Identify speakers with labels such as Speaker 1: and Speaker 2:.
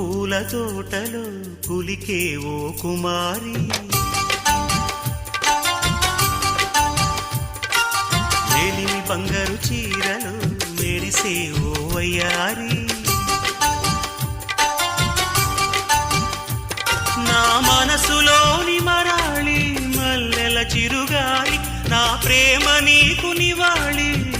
Speaker 1: పూల తోటలో కులికే ఓ కుమారి. మేలిమి బంగారు చీరలు మెరిసే ఓ వయ్యారి. నా మనసులోని మరాళి మల్లెల చిరుగాలి నా ప్రేమ నీకు నివాళి.